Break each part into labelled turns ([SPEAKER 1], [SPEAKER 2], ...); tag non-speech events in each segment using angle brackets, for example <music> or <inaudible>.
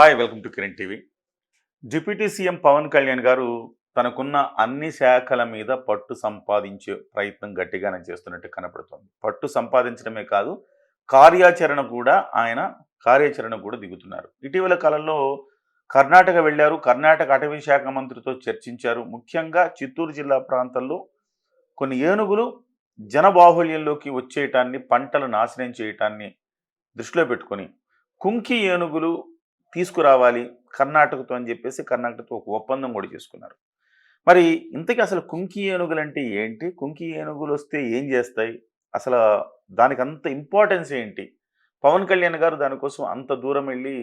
[SPEAKER 1] Hi welcome to Kiran TV deputy CM Pawan Kalyan garu తనకున్న అన్ని శాఖల మీద పట్టు సంపాదించే ప్రయత్నం గట్టిగానే చేస్తున్నట్టు కనపడుతుంది. పట్టు సంపాదించడమే కాదు కార్యాచరణ కూడా ఆయన కార్యాచరణ కూడా దిగుతున్నారు. ఇటీవల కాలంలో కర్ణాటక వెళ్ళారు. కర్ణాటక అటవీ శాఖ మంత్రితో చర్చించారు. ముఖ్యంగా చిత్తూరు జిల్లా ప్రాంతంలో కొన్ని ఏనుగులు జనబాహుళ్యంలోకి వచ్చేయటాన్ని పంటలు నాశనం చేయటాన్ని దృష్టిలో పెట్టుకొని కుంకి ఏనుగులు తీసుకురావాలి కర్ణాటకతో అని చెప్పేసి కర్ణాటకతో ఒక ఒప్పందం కూడా చేసుకున్నారు. మరి ఇంతకీ అసలు కుంకి ఏనుగులు అంటే ఏంటి? కుంకి ఏనుగులు వస్తే ఏం చేస్తాయి? అసలు దానికి అంత ఇంపార్టెన్స్ ఏంటి? పవన్ కళ్యాణ్ గారు దానికోసం అంత దూరం వెళ్ళి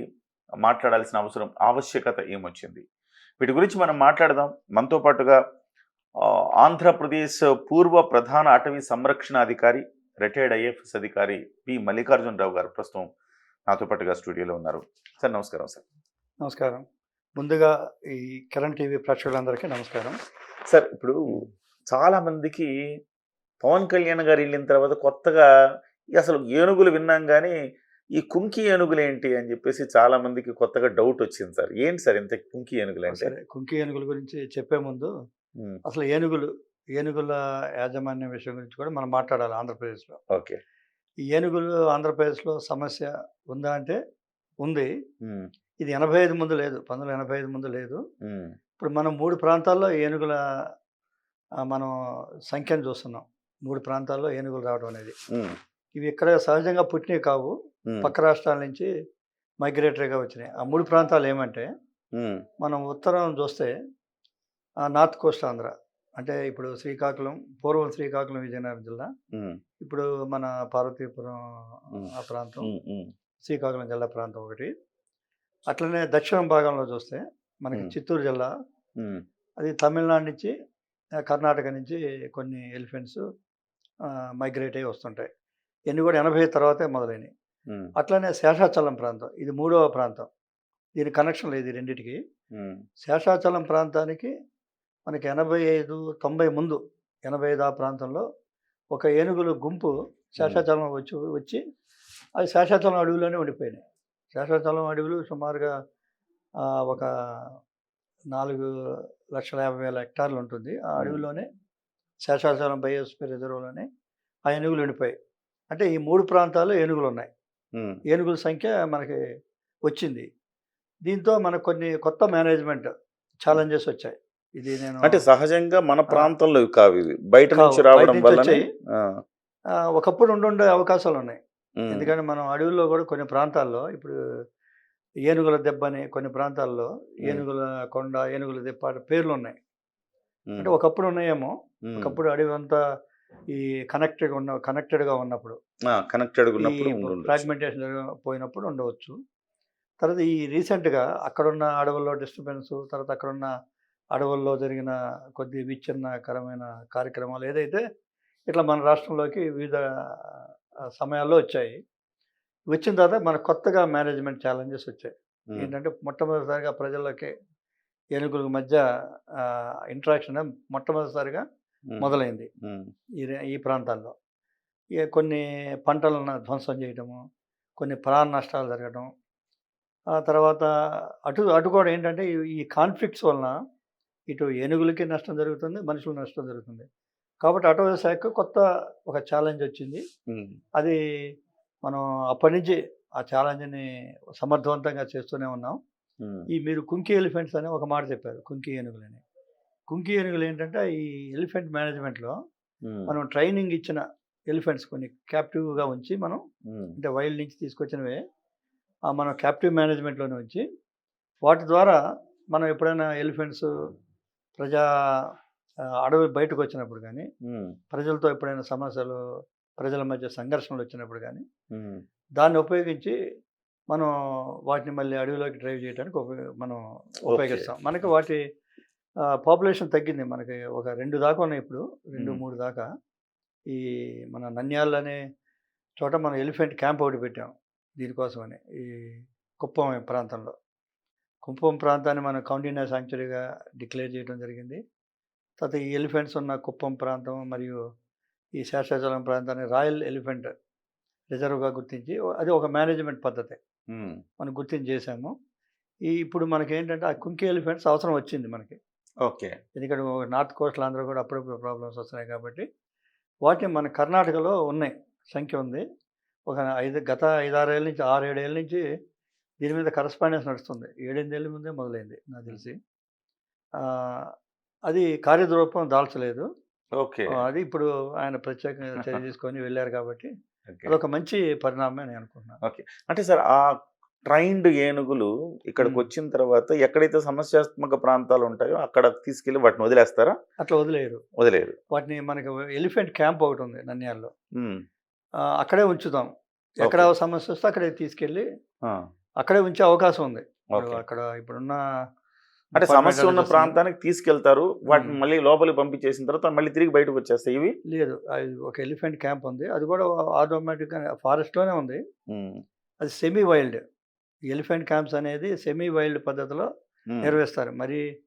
[SPEAKER 1] మాట్లాడాల్సిన అవసరం ఆవశ్యకత ఏమొచ్చింది? వీటి గురించి మనం మాట్లాడదాం. మనతో పాటుగా ఆంధ్రప్రదేశ్ పూర్వ ప్రధాన అటవీ సంరక్షణ అధికారి రిటైర్డ్ ఐఎఫ్ఎస్ అధికారి పి మల్లికార్జునరావు గారు ప్రస్తుతం నాతో పాటుగా స్టూడియోలో ఉన్నారు. సార్ నమస్కారం సార్.
[SPEAKER 2] నమస్కారం. ముందుగా ఈ కిరణ్ టీవీ ప్రేక్షకులందరికీ నమస్కారం.
[SPEAKER 1] సార్ ఇప్పుడు చాలా మందికి పవన్ కళ్యాణ్ గారు వెళ్ళిన తర్వాత కొత్తగా అసలు ఏనుగులు విన్నాం కానీ ఈ కుంకి ఏనుగులు ఏంటి అని చెప్పేసి చాలా మందికి కొత్తగా డౌట్ వచ్చింది సార్. ఏంటి సార్ ఇంత కుంకి ఏనుగులు అంటే?
[SPEAKER 2] సరే కుంకి ఏనుగుల గురించి చెప్పే ముందు అసలు ఏనుగులు ఏనుగుల యాజమాన్య విషయం గురించి కూడా మనం మాట్లాడాలి ఆంధ్రప్రదేశ్లో.
[SPEAKER 1] ఓకే.
[SPEAKER 2] ఈ ఏనుగులు ఆంధ్రప్రదేశ్లో సమస్య ఉందా అంటే ఉంది. ఇది ఎనభై ఐదు ముందు లేదు. పంతొమ్మిది ఎనభై ఐదు ముందు లేదు. ఇప్పుడు మనం మూడు ప్రాంతాల్లో ఏనుగుల మనం సంఖ్యను చూస్తున్నాం. మూడు ప్రాంతాల్లో ఏనుగులు రావడం అనేది. ఇవి ఇక్కడ సహజంగా పుట్టినవి కావు. పక్క రాష్ట్రాల నుంచి మైగ్రేటరీగా వచ్చినాయి. ఆ మూడు ప్రాంతాలు ఏమంటే మనం ఉత్తరం చూస్తే ఆ, నార్త్ కోస్ట్ ఆంధ్ర. అంటే ఇప్పుడు శ్రీకాకుళం పూర్వం శ్రీకాకుళం విజయనగరం జిల్లా. ఇప్పుడు మన పార్వతీపురం. ఆ ప్రాంతం శ్రీకాకుళం జిల్లా ప్రాంతం ఒకటి. అట్లనే దక్షిణ భాగంలో చూస్తే మనకి. చిత్తూరు జిల్లా. అది తమిళనాడు నుంచి కర్ణాటక నుంచి కొన్ని ఎలిఫెంట్స్ మైగ్రేట్ అయ్యి వస్తుంటాయి. ఇవన్నీ కూడా ఎనభై తర్వాతే మొదలైనవి అట్లనే శేషాచలం ప్రాంతం ఇది మూడవ ప్రాంతం. దీని కనెక్షన్ లేదు రెండింటికి. శేషాచలం ప్రాంతానికి మనకి ఎనభై ఐదు తొంభై ముందు ఎనభై ఐదు ఆ ప్రాంతంలో ఒక ఏనుగుల గుంపు శేషాచలం వచ్చి వచ్చి అది శేషాచలం అడవిలోనే ఉండిపోయినాయి. శేషాచలం అడవులు సుమారుగా ఒక నాలుగు లక్షల యాభై వేల హెక్టార్లు ఉంటుంది. ఆ అడవిలోనే శేషాచలం బయోస్పియర్ రిజర్వ్లోనే ఆ ఏనుగులు ఉండిపోయాయి. అంటే ఈ మూడు ప్రాంతాల్లో ఏనుగులు ఉన్నాయి ఏనుగుల సంఖ్య మనకి వచ్చింది. దీంతో మనకు కొన్ని కొత్త మేనేజ్మెంట్ ఛాలెంజెస్ వచ్చాయి. ఇది నేను
[SPEAKER 1] అంటే సహజంగా మన ప్రాంతంలో కావు ఇవి. బయట. నుంచి రావడం వల్ల
[SPEAKER 2] ఒకప్పుడు ఉండుండే అవకాశాలు ఉన్నాయి. ఎందుకంటే మనం అడవుల్లో కూడా కొన్ని ప్రాంతాల్లో ఇప్పుడు ఏనుగుల దెబ్బని కొన్ని ప్రాంతాల్లో ఏనుగుల కొండ ఏనుగుల దెబ్బ పేర్లు ఉన్నాయి. అంటే ఒకప్పుడు ఉన్నాయేమో ఒకప్పుడు అడవి అంతా ఈ కనెక్టెడ్ ఉన్న కనెక్టెడ్గా ఉన్నప్పుడు.
[SPEAKER 1] కనెక్టెడ్.
[SPEAKER 2] ఫ్రాగ్మెంటేషన్ పోయినప్పుడు ఉండవచ్చు. తర్వాత ఈ రీసెంట్గా అక్కడున్న అడవుల్లో డిస్టర్బెన్స్ తర్వాత అక్కడున్న అడవుల్లో జరిగిన కొద్ది విచ్ఛిన్నకరమైన కార్యక్రమాలు ఏదైతే ఇట్లా మన రాష్ట్రంలోకి వివిధ సమయాల్లో వచ్చాయి. వచ్చిన తర్వాత మన కొత్తగా మేనేజ్మెంట్ ఛాలెంజెస్ వచ్చాయి. ఏంటంటే మొట్టమొదటిసారిగా ప్రజలకి ఏనుగుల మధ్య ఇంట్రాక్షన్ మొట్టమొదటిసారిగా మొదలైంది. ఈ ఈ ప్రాంతాల్లో. కొన్ని పంటలను ధ్వంసం చేయటము కొన్ని ప్రాణ నష్టాలు జరగడం ఆ తర్వాత అటు అటు కూడా ఏంటంటే ఈ కాన్ఫ్లిక్ట్స్ వలన ఇటు ఏనుగులకి నష్టం జరుగుతుంది మనుషులకు నష్టం జరుగుతుంది. కాబట్టి అటవీ శాఖ కొత్త ఒక ఛాలెంజ్ వచ్చింది. అది మనం అప్పటి నుంచి ఆ ఛాలెంజ్ని సమర్థవంతంగా చేస్తూనే ఉన్నాం. ఈ మీరు కుంకి ఎలిఫెంట్స్ అని ఒక మాట చెప్పారు కుంకి ఏనుగులని. కుంకి ఏనుగులు ఏంటంటే ఈ ఎలిఫెంట్ మేనేజ్మెంట్లో మనం ట్రైనింగ్ ఇచ్చిన ఎలిఫెంట్స్ కొన్ని క్యాప్టివ్గా ఉంచి మనం అంటే వైల్డ్ నుంచి తీసుకొచ్చినవే ఆ మనం క్యాప్టివ్ మేనేజ్మెంట్లోనే ఉంచి వాటి ద్వారా మనం ఎప్పుడైనా ఎలిఫెంట్స్ ప్రజా అడవి బయటకు వచ్చినప్పుడు కానీ ప్రజలతో ఎప్పుడైనా సమస్యలు ప్రజల మధ్య సంఘర్షణలు వచ్చినప్పుడు కానీ దాన్ని ఉపయోగించి మనం వాటిని మళ్ళీ అడవిలోకి డ్రైవ్ చేయడానికి ఉపయోగ మనం ఉపయోగిస్తాం. మనకి వాటి పాపులేషన్ తగ్గింది. మనకి ఒక రెండు దాకా ఉన్నాయి ఇప్పుడు. రెండు. మూడు దాకా. ఈ మన నంద్యాల అనే చోట మనం ఎలిఫెంట్ క్యాంప్ ఒకటి పెట్టాం దీనికోసమని ఈ కుప్పం ప్రాంతంలో. కుప్పం ప్రాంతాన్ని మనం కౌండిన్యా సాంక్చురీగా డిక్లేర్ చేయడం జరిగింది. తర్వాత ఈ ఎలిఫెంట్స్ ఉన్న కుప్పం ప్రాంతం మరియు ఈ శేషాచలం ప్రాంతాన్ని రాయల్ ఎలిఫెంట్ రిజర్వ్గా గుర్తించి అది ఒక మేనేజ్మెంట్ పద్ధతి మనం గుర్తించి చేశాము. ఈ ఇప్పుడు మనకి ఏంటంటే ఆ కుంకి ఎలిఫెంట్స్ అవసరం వచ్చింది మనకి.
[SPEAKER 1] ఓకే.
[SPEAKER 2] ఎందుకంటే నార్త్ కోస్టల్ ఆంధ్ర కూడా అప్పుడప్పుడు ప్రాబ్లమ్స్ వస్తున్నాయి కాబట్టి వాటిని మన కర్ణాటకలో ఉన్నాయి సంఖ్య ఉంది. ఒక ఐదు గత ఐదారేళ్ళ నుంచి ఆరు ఏడేళ్ళ నుంచి దీని మీద కరస్పాండెన్స్ నడుస్తుంది. ఏడెనిమిదేళ్ళ ముందే మొదలైంది నాకు తెలిసి. ఆ, అది కార్యద్రూపం దాల్చలేదు.
[SPEAKER 1] ఓకే.
[SPEAKER 2] అది ఇప్పుడు ఆయన ప్రత్యేకంగా <laughs> చర్య తీసుకొని వెళ్ళారు కాబట్టి
[SPEAKER 1] ఓకే.
[SPEAKER 2] అదొక మంచి పరిణామమే నేను అనుకుంటున్నాను.
[SPEAKER 1] అంటే సార్ ఆ ట్రైన్డ్ ఏనుగులు ఇక్కడికి. వచ్చిన తర్వాత ఎక్కడైతే సమస్యాత్మక ప్రాంతాలు ఉంటాయో అక్కడ తీసుకెళ్ళి వాటిని వదిలేస్తారా?
[SPEAKER 2] అట్లా వదిలేయరు.
[SPEAKER 1] వదిలేరు
[SPEAKER 2] వాటిని మనకి ఎలిఫెంట్ క్యాంప్ ఒకటి ఉంది. ఆ, అక్కడే ఉంచుతాం. ఎక్కడ
[SPEAKER 1] ఓకే.
[SPEAKER 2] సమస్య వస్తే అక్కడే తీసుకెళ్ళి. అక్కడే ఉంచే అవకాశం ఉంది. అక్కడ ఇప్పుడున్న
[SPEAKER 1] అంటే సమస్య ఉన్న. ప్రాంతానికి తీసుకెళ్తారు. వాటిని. మళ్ళీ లోపలికి పంపించేసిన తర్వాత మళ్ళీ తిరిగి బయటకు వచ్చేస్తాయి ఇవి?
[SPEAKER 2] లేదు. అది ఒక ఎలిఫెంట్ క్యాంప్ ఉంది. అది కూడా ఆటోమేటిక్గా ఫారెస్ట్లోనే ఉంది. అది సెమీ వైల్డ్ ఎలిఫెంట్ క్యాంప్స్ అనేది సెమీ వైల్డ్ పద్ధతిలో. నిర్వహిస్తారు. మరి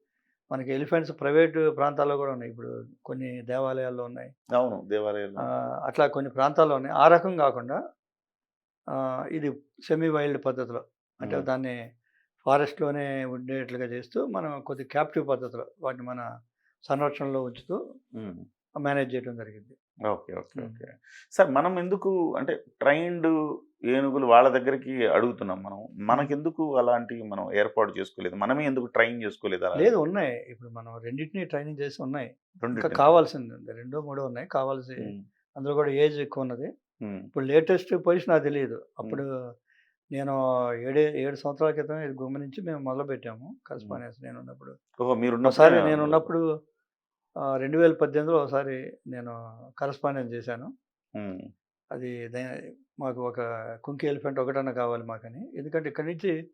[SPEAKER 2] మనకి ఎలిఫెంట్స్ ప్రైవేట్ ప్రాంతాల్లో కూడా ఉన్నాయి. ఇప్పుడు కొన్ని దేవాలయాల్లో ఉన్నాయి.
[SPEAKER 1] అవును. దేవాలయాలు
[SPEAKER 2] అట్లా కొన్ని ప్రాంతాల్లో ఉన్నాయి. ఆ రకం కాకుండా ఇది సెమీ వైల్డ్ పద్ధతిలో. అంటే. దాన్ని ఫారెస్ట్లోనే ఉండేట్లుగా చేస్తూ మనం కొద్ది క్యాప్టివ్ పద్ధతిలో వాటిని మన సంరక్షణలో ఉంచుతూ. మేనేజ్ చేయడం జరిగింది.
[SPEAKER 1] Okay okay. ఓకే. సార్ మనం ఎందుకు అంటే ట్రైన్డ్ ఏనుగులు వాళ్ళ దగ్గరికి అడుగుతున్నాం మనం. మనకెందుకు అలాంటివి మనం ఏర్పాటు చేసుకోలేదు? మనమే ఎందుకు ట్రైన్ చేసుకోలేదు అలా?
[SPEAKER 2] లేదు ఉన్నాయి. ఇప్పుడు మనం రెండింటిని ట్రైనింగ్ చేసి ఉన్నాయి. ఇంకా. కావాల్సింది ఉంది. రెండో మూడో ఉన్నాయి. కావాల్సి. అందులో కూడా ఏజ్ ఎక్కువ ఉన్నది. ఇప్పుడు లేటెస్ట్ పొజిషన్ నాకు తెలియదు అప్పుడు నేను ఏడే ఏడు సంవత్సరాల క్రితం ఇది గమనించి మేము మొదలు పెట్టాము కరస్పాండెన్స్ నేను ఉన్నప్పుడు
[SPEAKER 1] ఓహో మీరు
[SPEAKER 2] ఒకసారి నేను ఉన్నప్పుడు రెండు వేల పద్దెనిమిదిలో ఒకసారి నేను కరస్పాండెన్స్ చేశాను. అది దే- మాకు ఒక కుంకి ఎలిఫెంట్ ఒకటన్నా కావాలి మాకని. ఎందుకంటే ఇక్కడి నుంచి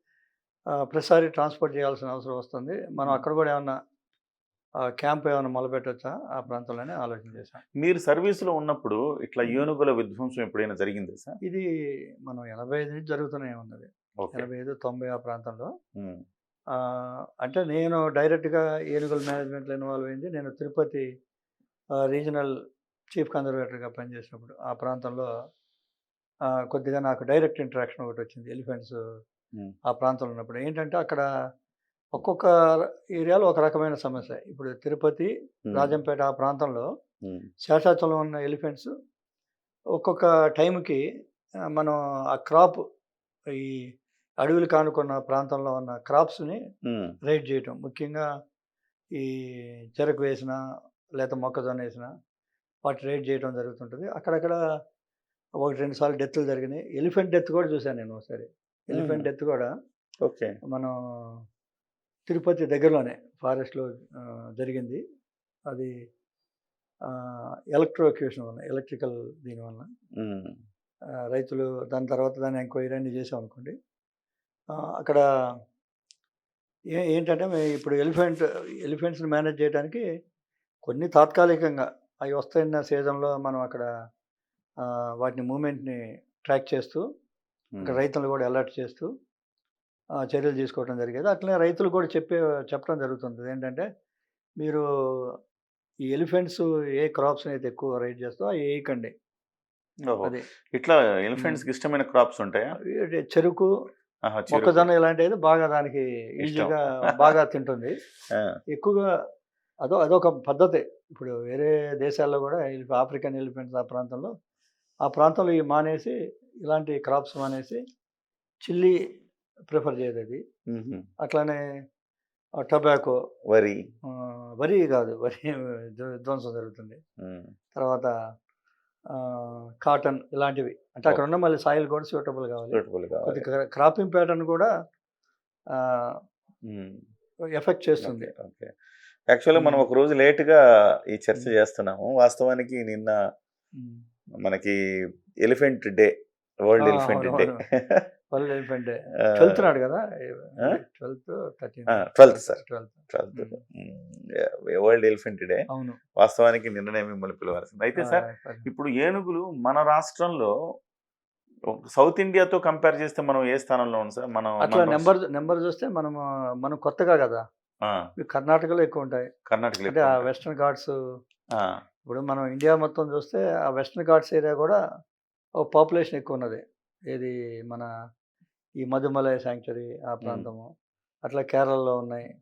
[SPEAKER 2] ప్రతిసారి ట్రాన్స్పోర్ట్ చేయాల్సిన అవసరం వస్తుంది. మనం అక్కడ కూడా ఏమన్నా క్యాంప్ ఏమైనా మొదలుపెట్టవచ్చా ఆ ప్రాంతంలోనే ఆలోచన చేశాం
[SPEAKER 1] మీరు సర్వీస్లో ఉన్నప్పుడు ఇట్లా ఏనుగుల విధ్వంసం ఎప్పుడైనా జరిగింది సార్?
[SPEAKER 2] ఇది మనం ఎనభై ఐదు నుంచి జరుగుతూనే ఉన్నది. ఎనభై ఐదు తొంభై ఆ ప్రాంతంలో. అంటే నేను డైరెక్ట్గా ఏనుగుల మేనేజ్మెంట్లో ఇన్వాల్వ్ అయింది. నేను తిరుపతి రీజనల్ చీఫ్ కన్జర్వేటర్గా పనిచేసినప్పుడు ఆ ప్రాంతంలో కొద్దిగా నాకు డైరెక్ట్ ఇంటరాక్షన్ ఒకటి వచ్చింది. ఎలిఫెంట్స్. ఆ ప్రాంతంలో ఉన్నప్పుడు. ఏంటంటే అక్కడ ఒక్కొక్క ఏరియాలో ఒక రకమైన సమస్య ఇప్పుడు తిరుపతి. రాజంపేట ఆ ప్రాంతంలో. శేషాచలం ఉన్న ఎలిఫెంట్స్ ఒక్కొక్క టైంకి మనం ఆ క్రాప్ ఈ అడవులు కానుకున్న ప్రాంతంలో ఉన్న క్రాప్స్ని. రైడ్ చేయటం ముఖ్యంగా ఈ చెరకు వేసిన లేక మొక్కజొన్న వేసిన వాటి రైడ్ చేయడం జరుగుతుంటుంది అక్కడక్కడ ఒకటి రెండు సార్లు డెత్లు జరిగినాయి ఎలిఫెంట్ డెత్ కూడా చూశాను నేను ఒకసారి ఎలిఫెంట్. డెత్ కూడా
[SPEAKER 1] ఓకే
[SPEAKER 2] మనం తిరుపతి దగ్గరలోనే ఫారెస్ట్లో జరిగింది అది ఎలక్ట్రోక్యూషన్ వల్ల ఎలక్ట్రికల్ దీనివల్ల
[SPEAKER 1] మ్మ్.
[SPEAKER 2] రైతులు దాని తర్వాత దాన్ని ఎంక్వైరీ అన్ని చేసాం అనుకోండి అక్కడ ఏ ఏంటంటే మే- ఇప్పుడు ఎలిఫెంట్ ఎలిఫెంట్స్ని మేనేజ్ చేయడానికి కొన్ని తాత్కాలికంగా అవి వస్తున్న సీజన్లో మనం అక్కడ వాటిని మూమెంట్ని ట్రాక్ చేస్తూ అక్కడ
[SPEAKER 1] మ్మ్.
[SPEAKER 2] రైతులు కూడా అలర్ట్ చేస్తూ చర్యలు తీసుకోవడం జరిగేది. అట్లనే రైతులు కూడా చెప్పే చెప్పడం జరుగుతుంది. ఏంటంటే మీరు ఈ ఎలిఫెంట్స్ ఏ క్రాప్స్ అయితే ఎక్కువ రైడ్ చేస్తో అవి వేయకండి. అది
[SPEAKER 1] ఇట్లా ఎలిఫెంట్స్ ఇష్టమైన క్రాప్స్ ఉంటాయా?
[SPEAKER 2] చెరుకు. మొక్కజొన్న అయితే బాగా దానికి ఈజీగా బాగా తింటుంది. <laughs> ఎక్కువగా అదో అదొక పద్ధతి. ఇప్పుడు వేరే దేశాల్లో కూడా ఆఫ్రికన్ ఎలిఫెంట్స్ ఆ ప్రాంతంలో ఆ ప్రాంతంలో ఇవి మానేసి ఇలాంటి క్రాప్స్ మానేసి చిల్లీ ప్రిఫర్ చేయదు అది. అట్లానే టొబాకో
[SPEAKER 1] వరి
[SPEAKER 2] వరి కాదు వరి ధ్వ- విధ్వంసం జరుగుతుంది. తర్వాత కాటన్ ఇలాంటివి అంటే అక్కడ ఉన్న మళ్ళీ సాయిల్ కూడా సూటబుల్ కావాలి క్రాపింగ్ ప్యాటర్న్ కూడా. ఎఫెక్ట్ చేస్తుంది
[SPEAKER 1] ఓకే, యాక్చువల్గా మనం. ఒక రోజు లేట్గా ఈ చర్చ. చేస్తున్నాము వాస్తవానికి నిన్న. మనకి elephant day world elephant day.
[SPEAKER 2] World elephant twelfth నాడు కదా? Twelfth thirteen
[SPEAKER 1] twelfth sir.
[SPEAKER 2] Twelfth.
[SPEAKER 1] Twelfth. World elephant day.
[SPEAKER 2] అవును.
[SPEAKER 1] వాస్తవానికి నిన్ననే మిమ్మల్ని పిలవాల్సింది. అయితే సార్. ఇప్పుడు ఏనుగులు మన రాష్ట్రంలో సౌత్ ఇండియాతో కంపేర్ చేస్తే మనం ఏ స్థానంలో ఉంది సార్? మనం
[SPEAKER 2] అట్లా నెంబర్ నెంబర్ చూస్తే మనం మనం కొత్తగా కదా? కర్ణాటకలో ఎక్కువ ఉంటాయి.
[SPEAKER 1] కర్ణాటకలో
[SPEAKER 2] అంటే. Western ghats. ఇప్పుడు మనం ఇండియా మొత్తం చూస్తే ఆ వెస్ట్రన్ ఘాట్స్ ఏరియా కూడా పాపులేషన్ ఎక్కువ ఉన్నది. ఏది మన ఈ మధుమలై శాంక్చురీ ఆ ప్రాంతము. అట్లా కేరళలో ఉన్నాయి.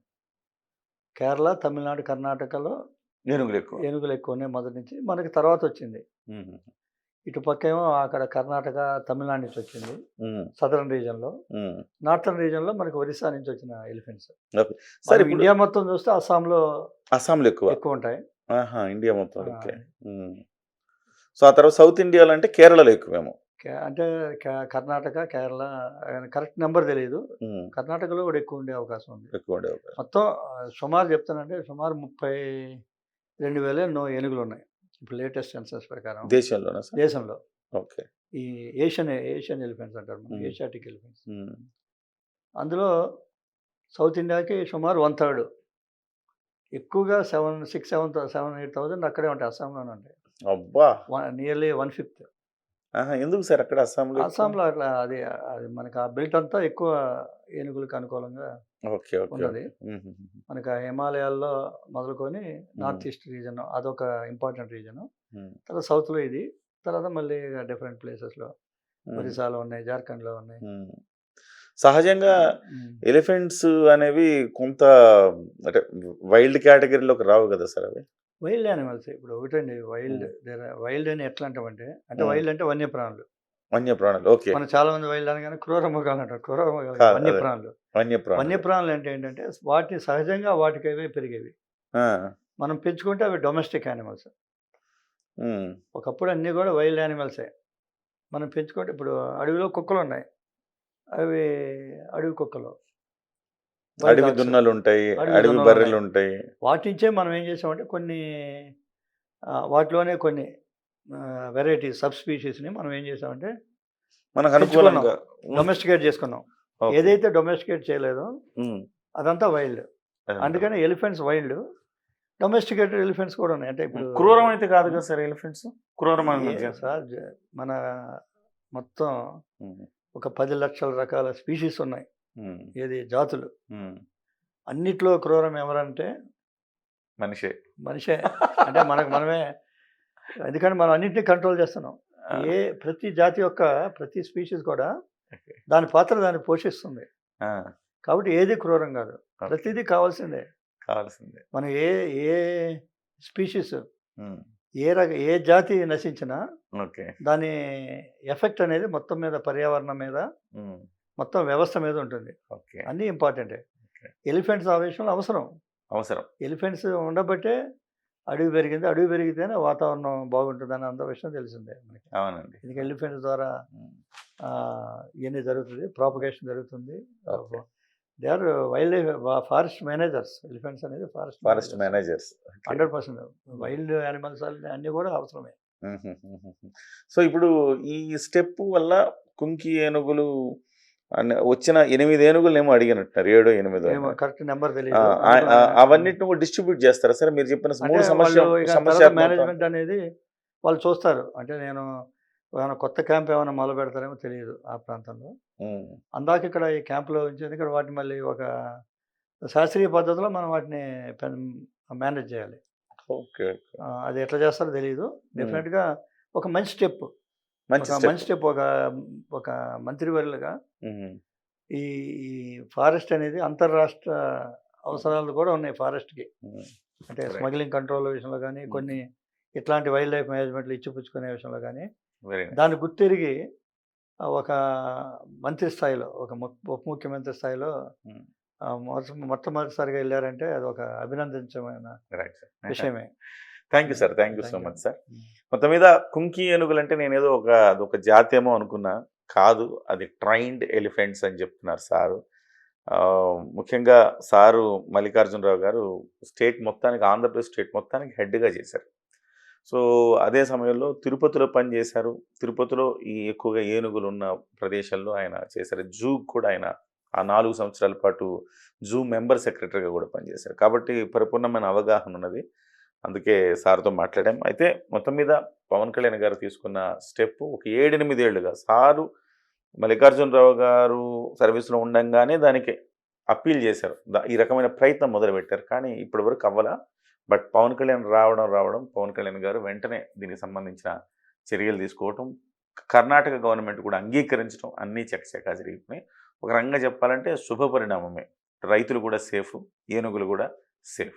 [SPEAKER 2] కేరళ తమిళనాడు కర్ణాటకలో
[SPEAKER 1] ఏనుగులు ఎక్కువ.
[SPEAKER 2] ఏనుగులు ఎక్కువ ఉన్నాయి మొదటి నుంచి. మనకి తర్వాత వచ్చింది. ఇటు పక్క ఏమో అక్కడ కర్ణాటక తమిళనాడు నుంచి వచ్చింది. సదరన్ రీజన్లో.
[SPEAKER 1] ఉమ్.
[SPEAKER 2] నార్థన్ రీజన్లో మనకి ఒరిస్సా నుంచి వచ్చిన ఎలిఫెంట్స్.
[SPEAKER 1] సరే
[SPEAKER 2] ఇండియా మొత్తం చూస్తే అస్సాంలో
[SPEAKER 1] అస్సాంలో ఎక్కువ.
[SPEAKER 2] ఎక్కువ ఉంటాయి
[SPEAKER 1] ఇండియా మొత్తం. సో ఆ తర్వాత సౌత్ ఇండియాలో అంటే కేరళలో ఎక్కువేమో.
[SPEAKER 2] అంటే కర్ణాటక కేరళ కరెక్ట్ నెంబర్ తెలియదు కర్ణాటకలో కూడా ఎక్కువ ఉండే అవకాశం ఉంది.
[SPEAKER 1] ఎక్కువ ఉండే అవకాశం.
[SPEAKER 2] మొత్తం సుమారు చెప్తానంటే సుమారు ముప్పై రెండు వేల ఎన్నో ఏనుగులు ఉన్నాయి ఇప్పుడు లేటెస్ట్ సెన్సస్ ప్రకారం.
[SPEAKER 1] దేశంలోనా సార్?
[SPEAKER 2] దేశంలో.
[SPEAKER 1] ఓకే.
[SPEAKER 2] ఈ ఏషియన్ ఏషియన్ ఎలిఫెంట్స్ అంటారు మనం. Asiatic elephants. అందులో సౌత్ ఇండియాకి సుమారు వన్ థర్డ్. ఎక్కువగా seven six seven seven eight thousand అక్కడే ఉంటాయి అస్సాంలోనే ఉంటాయి.
[SPEAKER 1] అబ్బా!
[SPEAKER 2] Nearly one fifth.
[SPEAKER 1] ఎందుకు సార్ అక్కడ అస్సాంలో?
[SPEAKER 2] అస్సాంలో అట్లా అది అది మనకి ఆ బెల్ట్ అంతా ఎక్కువ ఏనుగులకు అనుకూలంగా
[SPEAKER 1] ఓకే
[SPEAKER 2] ఉన్నది. మనకి ఆ హిమాలయాల్లో మొదలుకొని నార్త్ ఈస్ట్ రీజన్ అదొక ఇంపార్టెంట్ రీజన్ తర్వాత సౌత్లో ఇది తర్వాత మళ్ళీ డిఫరెంట్ ప్లేసెస్లో ఒరిస్సాలో ఉన్నాయి జార్ఖండ్లో ఉన్నాయి.
[SPEAKER 1] సహజంగా. ఎలిఫెంట్స్ అనేవి కొంత అంటే వైల్డ్ కేటగిరీలోకి రావు కదా సార్ అవి
[SPEAKER 2] వైల్డ్ యానిమల్స్. ఇప్పుడు ఒకటండి వైల్డ్ వైల్డ్ అని ఎట్లా అంటామంటే అంటే. వైల్డ్ అంటే వన్యప్రాణులు.
[SPEAKER 1] వన్యప్రాణులు. ఓకే.
[SPEAKER 2] మనం చాలా మంది వైల్డ్ అనగానే క్రూర మృగాలు అంటారు. క్రూర మృగాలు. వన్యప్రాణులు.
[SPEAKER 1] వన్యప్రాణులు.
[SPEAKER 2] వన్యప్రాణులు అంటే ఏంటంటే వాటిని సహజంగా వాటికి అవే పెరిగేవి మనం పెంచుకుంటే అవి డొమెస్టిక్ యానిమల్స్. ఒకప్పుడు అన్నీ కూడా వైల్డ్ యానిమల్సే. మనం పెంచుకుంటే ఇప్పుడు అడవిలో కుక్కలు ఉన్నాయి అవి అడవి కుక్కలు.
[SPEAKER 1] అడవి. దున్నలు ఉంటాయి
[SPEAKER 2] అడవి
[SPEAKER 1] బర్రెలు ఉంటాయి
[SPEAKER 2] వాటి నుంచే మనం ఏం చేసామంటే కొన్ని వాటిలోనే కొన్ని వెరైటీ సబ్ స్పీషీస్ని మనం ఏం చేసామంటే
[SPEAKER 1] మనకు అనుకూలంగా.
[SPEAKER 2] డొమెస్టికేట్ చేసుకున్నాం. ఏదైతే డొమెస్టికేట్ చేయలేదో అదంతా వైల్డ్.
[SPEAKER 1] అదే.
[SPEAKER 2] అందుకని ఎలిఫెంట్స్ వైల్డ్. డొమెస్టికేటెడ్ ఎలిఫెంట్స్ కూడా ఉన్నాయి. అంటే ఇప్పుడు
[SPEAKER 1] క్రూరం అయితే కాదు కదా సార్ ఎలిఫెంట్స్? క్రూరం
[SPEAKER 2] సార్ మన మొత్తం ఒక పది లక్షల రకాల స్పీషీస్ ఉన్నాయి. ఏది? జాతులు. అన్నిట్లో క్రూరం ఎవరంటే
[SPEAKER 1] మనిషే.
[SPEAKER 2] మనిషే. అంటే మనకు మనమే ఎందుకంటే మనం అన్నింటినీ కంట్రోల్ చేస్తున్నాం. ఏ ప్రతి జాతి యొక్క ప్రతి స్పీషీస్ కూడా. దాని పాత్ర దాన్ని పోషిస్తుంది. కాబట్టి ఏది క్రూరం కాదు. ప్రతిదీ కావాల్సిందే.
[SPEAKER 1] కావాల్సిందే.
[SPEAKER 2] మనం ఏ ఏ స్పీషీస్ ఏ రక ఏ జాతి నశించినా
[SPEAKER 1] ఓకే.
[SPEAKER 2] దాని ఎఫెక్ట్ అనేది మొత్తం మీద పర్యావరణం మీద మొత్తం వ్యవస్థ మీద ఉంటుంది.
[SPEAKER 1] ఓకే.
[SPEAKER 2] అన్నీ ఇంపార్టెంటే. ఎలిఫెంట్స్ ఆ విషయంలో అవసరం.
[SPEAKER 1] అవసరం.
[SPEAKER 2] ఎలిఫెంట్స్ ఉండబట్టే అడవి పెరిగింది అడవి పెరిగితేనే వాతావరణం బాగుంటుందని అంత విషయం తెలిసిందే మనకి.
[SPEAKER 1] అవునండి.
[SPEAKER 2] ఎందుకంటే ఎలిఫెంట్స్ ద్వారా ఇవన్నీ జరుగుతుంది ప్రాపగేషన్ జరుగుతుంది. They are wildlife forest managers elephants అనేది forest
[SPEAKER 1] forest managers
[SPEAKER 2] hundred percent wild animals అన్నీ కూడా అవసరమే.
[SPEAKER 1] సో ఇప్పుడు ఈ స్టెప్ వల్ల కుంకి ఏనుగులు వచ్చిన ఎనిమిది ఏనుగులు ఏమో అడిగినట్టున్నారు ఏడో ఎనిమిదో
[SPEAKER 2] ఏమో కరెక్ట్ నెంబర్
[SPEAKER 1] అవన్నిటిని కూడా డిస్ట్రిబ్యూట్ చేస్తారా సార్? మీరు చెప్పిన మూడు సమస్య
[SPEAKER 2] మేనేజ్మెంట్ అనేది వాళ్ళు చూస్తారు. అంటే నేను ఏమైనా కొత్త క్యాంప్ ఏమైనా మొదలు పెడతారేమో తెలియదు ఆ ప్రాంతంలో. అందాక ఇక్కడ ఈ క్యాంప్లో ఉంచేది ఇక్కడ వాటిని మళ్ళీ ఒక శాస్త్రీయ పద్ధతిలో మనం వాటిని మేనేజ్ చేయాలి.
[SPEAKER 1] ఓకే
[SPEAKER 2] అది ఎట్లా చేస్తారో తెలియదు డెఫినెట్గా ఒక మంచి స్టెప్
[SPEAKER 1] మంచి.
[SPEAKER 2] మంచి స్టెప్ ఒక ఒక మంత్రివర్యులుగా ఈ ఫారెస్ట్ అనేది అంతర్రాష్ట్ర అవసరాలు కూడా ఉన్నాయి ఫారెస్ట్కి అంటే. స్మగ్లింగ్ కంట్రోల్ విషయంలో కానీ. కొన్ని ఇట్లాంటి వైల్డ్ లైఫ్ మేనేజ్మెంట్లు ఇచ్చిపుచ్చుకునే విషయంలో కానీ. దాన్ని గుర్తిరిగి ఒక మంత్రి స్థాయిలో ఒక ఉప ముఖ్యమంత్రి స్థాయిలో మొట్టమొదటిసారిగా వెళ్ళారంటే అది ఒక అభినందించమైన. <laughs> విషయమే
[SPEAKER 1] thank you sir thank you so. Much sir. మొత్తం మీద కుంకి ఏనుగులు అంటే నేను ఏదో ఒక అదొక జాతేమో అనుకున్నా కాదు. అది ట్రైన్డ్ ఎలిఫెంట్స్ అని చెప్తున్నారు సారు. ముఖ్యంగా సారు మల్లికార్జునరావు గారు స్టేట్ మొత్తానికి ఆంధ్రప్రదేశ్ స్టేట్ మొత్తానికి హెడ్గా చేశారు. సో అదే సమయంలో తిరుపతిలో పనిచేశారు తిరుపతిలో ఈ ఎక్కువగా ఏనుగులు ఉన్న ప్రదేశంలో ఆయన చేశారు. జూ కూడా ఆయన ఆ నాలుగు సంవత్సరాల పాటు జూ మెంబర్ సెక్రటరీగా కూడా పనిచేశారు. కాబట్టి పరిపూర్ణమైన అవగాహన ఉన్నది. అందుకే సార్తో మాట్లాడాం. అయితే మొత్తం మీద పవన్ కళ్యాణ్ గారు తీసుకున్న స్టెప్ ఒక ఏడెనిమిదేళ్ళుగా సారు మల్లికార్జునరావు గారు సర్వీస్లో ఉండంగానే దానికి అప్పీల్ చేశారు. దా- ఈ రకమైన ప్రయత్నం మొదలుపెట్టారు. కానీ ఇప్పటి వరకు బట్ పవన్ కళ్యాణ్ రావడం రావడం పవన్ కళ్యాణ్ గారు వెంటనే దీనికి సంబంధించిన చర్యలు తీసుకోవటం కర్ణాటక గవర్నమెంట్ కూడా అంగీకరించడం అన్నీ చకచకా జరిగిపోయి ఒక రంగా చెప్పాలంటే శుభ పరిణామమే. రైతులు కూడా సేఫ్ ఏనుగులు కూడా సేఫ్.